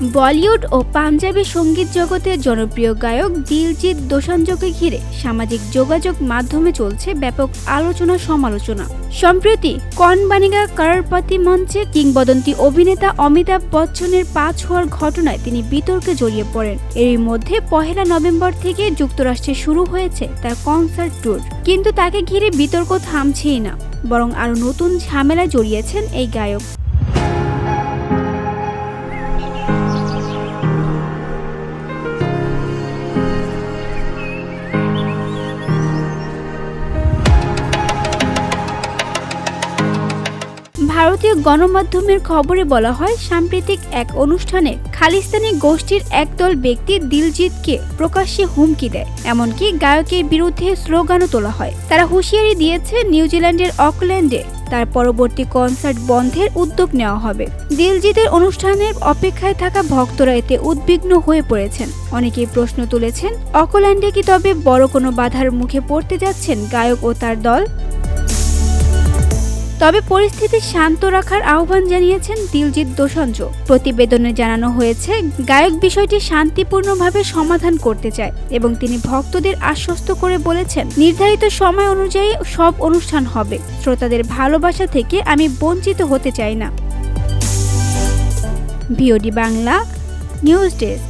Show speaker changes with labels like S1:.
S1: বলিউড ও পাঞ্জাবি সংগীত জগতের জনপ্রিয় গায়ক দিলজিৎ দোসাঞ্জকে ঘিরে সামাজিক যোগাযোগ মাধ্যমে চলছে ব্যাপক আলোচনা সমালোচনা। সম্প্রতি কন বানিগা কারপাতি মঞ্চে কিংবদন্তি অভিনেতা অমিতাভ বচ্চনের পাঁচ হওয়ার ঘটনায় তিনি বিতর্কে জড়িয়ে পড়েন। এরই মধ্যে পহেলা নভেম্বর থেকে যুক্তরাষ্ট্রে শুরু হয়েছে তার কনসার্ট ট্যুর। কিন্তু তাকে ঘিরে বিতর্ক থামছেই না, বরং আরও নতুন ঝামেলায় জড়িয়েছেন এই গায়ক। ভারতীয় গণমাধ্যমের খবরে বলা হয়, সাম্প্রতিক এক অনুষ্ঠানে খালিস্তানি গোষ্ঠীর একদল ব্যক্তি দিলজিৎকে প্রকাশ্যে হুমকি দেয়। এমনকি গায়কের বিরুদ্ধে স্লোগানও তোলা হয়। তারা হুঁশিয়ারি দিয়েছে, নিউজিল্যান্ডের অকল্যান্ডে তার পরবর্তী কনসার্ট বন্ধের উদ্যোগ নেওয়া হবে। দিলজিতের অনুষ্ঠানের অপেক্ষায় থাকা ভক্তরা এতে উদ্বিগ্ন হয়ে পড়েছেন। অনেকেই প্রশ্ন তুলেছেন, অকল্যান্ডে কি তবে বড় কোনো বাধার মুখে পড়তে যাচ্ছেন গায়ক ও তার দল? তবে পরিস্থিতি শান্ত রাখার আহ্বান জানিয়েছেন দিলজিৎ দোসঞ্জ। প্রতিবেদনে জানানো হয়েছে, গায়ক বিষয়টি শান্তিপূর্ণভাবে সমাধান করতে চায় এবং তিনি ভক্তদের আশ্বস্ত করে বলেছেন, নির্ধারিত সময় অনুযায়ী সব অনুষ্ঠান হবে। শ্রোতাদের ভালোবাসা থেকে আমি বঞ্চিত হতে চাই না। VOD Bangla, news desk.